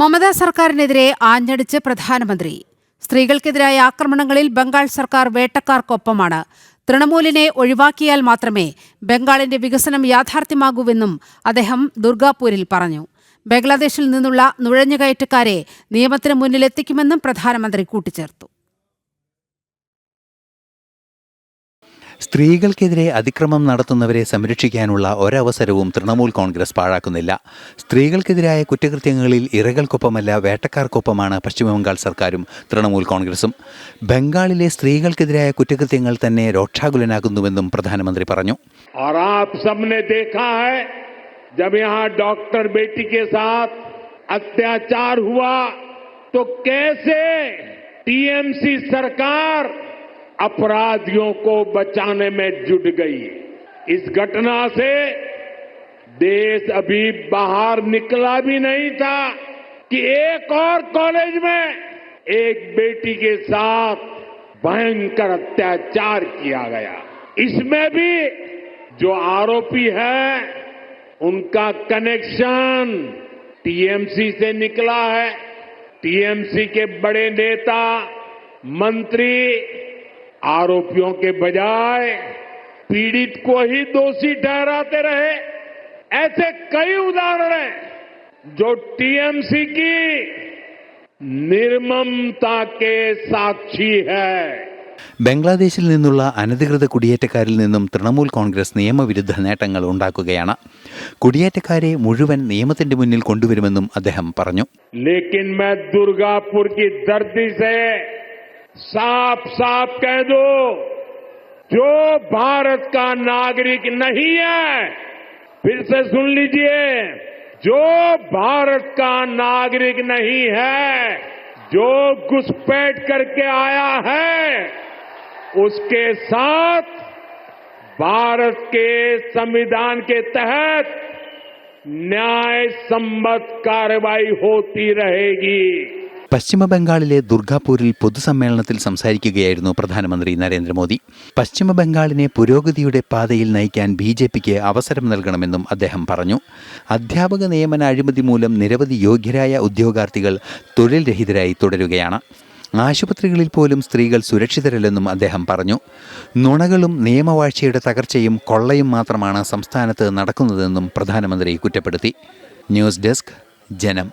മമതാ സർക്കാരിനെതിരെ ആഞ്ഞടിച്ച് പ്രധാനമന്ത്രി. സ്ത്രീകൾക്കെതിരായ ആക്രമണങ്ങളിൽ ബംഗാൾ സർക്കാർ വേട്ടക്കാർക്കൊപ്പമാണ്. തൃണമൂലിനെ ഒഴിവാക്കിയാൽ മാത്രമേ ബംഗാളിന്റെ വികസനം യാഥാർത്ഥ്യമാകൂവെന്നും അദ്ദേഹം ദുർഗാപൂരിൽ പറഞ്ഞു. ബംഗ്ലാദേശിൽ നിന്നുള്ള നുഴഞ്ഞുകയറ്റക്കാരെ നിയമത്തിന് മുന്നിലെത്തിക്കുമെന്നും പ്രധാനമന്ത്രി കൂട്ടിച്ചേർത്തു. സ്ത്രീകൾക്കെതിരെ അതിക്രമം നടത്തുന്നവരെ സംരക്ഷിക്കാനുള്ള ഒരവസരവും തൃണമൂൽ കോൺഗ്രസ് പാഴാക്കുന്നില്ല സ്ത്രീകൾക്കെതിരായ കുറ്റകൃത്യങ്ങളിൽ ഇരകൾക്കൊപ്പമല്ല വേട്ടക്കാർക്കൊപ്പമാണ് പശ്ചിമബംഗാൾ സർക്കാരും തൃണമൂൽ കോൺഗ്രസും ബംഗാളിലെ സ്ത്രീകൾക്കെതിരായ കുറ്റകൃത്യങ്ങൾ തന്നെ രോക്ഷാകുലനാകുന്നുവെന്നും പ്രധാനമന്ത്രി പറഞ്ഞു और आप सबने देखा है जब यहां डॉक्टर बेटी के साथ अत्याचार हुआ तो कैसे टीएमसी सरकार अपराधियों को बचाने में जुट गई। इस घटना से देश अभी बाहर निकला भी नहीं था कि एक और कॉलेज में एक बेटी के साथ भयंकर अत्याचार किया गया। इसमें भी जो आरोपी है, उनका कनेक्शन टीएमसी से निकला है। टीएमसी के बड़े नेता, मंत्री आरोपियों के बजाय पीड़ित को ही दोषी ठहराते रहे ऐसे कई उदाहरण हैं जो टीएमसी की निर्ममता के साक्षी है ബംഗ്ലാദേശിൽ നിന്നുള്ള അനധികൃത കുടിയേറ്റക്കാരിൽ നിന്നും തൃണമൂൽ കോൺഗ്രസ് നിയമവിരുദ്ധ നേട്ടങ്ങൾ ഉണ്ടാക്കുകയാണ് കുടിയേറ്റക്കാരെ മുഴുവൻ നിയമത്തിന്റെ മുന്നിൽ കൊണ്ടുവരുമെന്നും അദ്ദേഹം പറഞ്ഞു लेकिन मैं साफ़ साफ़ कह दो, जो भारत का नागरिक नहीं है, फिर से सुन लीजिए, जो भारत का नागरिक नहीं है, जो घुसपैठ करके आया है, उसके साथ भारत के संविधान के तहत न्याय सम्मत कार्रवाई होती रहेगी। പശ്ചിമ ബംഗാളിലെ ദുർഗാപൂരിൽ പൊതുസമ്മേളനത്തിൽ സംസാരിക്കുകയായിരുന്നു പ്രധാനമന്ത്രി നരേന്ദ്രമോദി. പശ്ചിമ ബംഗാളിനെ പുരോഗതിയുടെ പാതയിൽ നയിക്കാൻ ബി ജെ പിക്ക് അവസരം നൽകണമെന്നും അദ്ദേഹം പറഞ്ഞു. അധ്യാപക നിയമന അഴിമതി മൂലം നിരവധി യോഗ്യരായ ഉദ്യോഗാർത്ഥികൾ തൊഴിൽ രഹിതരായി തുടരുകയാണ്. ആശുപത്രികളിൽ പോലും സ്ത്രീകൾ സുരക്ഷിതരല്ലെന്നും അദ്ദേഹം പറഞ്ഞു. നുണകളും നിയമവാഴ്ചയുടെ തകർച്ചയും കൊള്ളയും മാത്രമാണ് സംസ്ഥാനത്ത് നടക്കുന്നതെന്നും പ്രധാനമന്ത്രി കുറ്റപ്പെടുത്തി. ന്യൂസ് ഡെസ്ക് ജനം.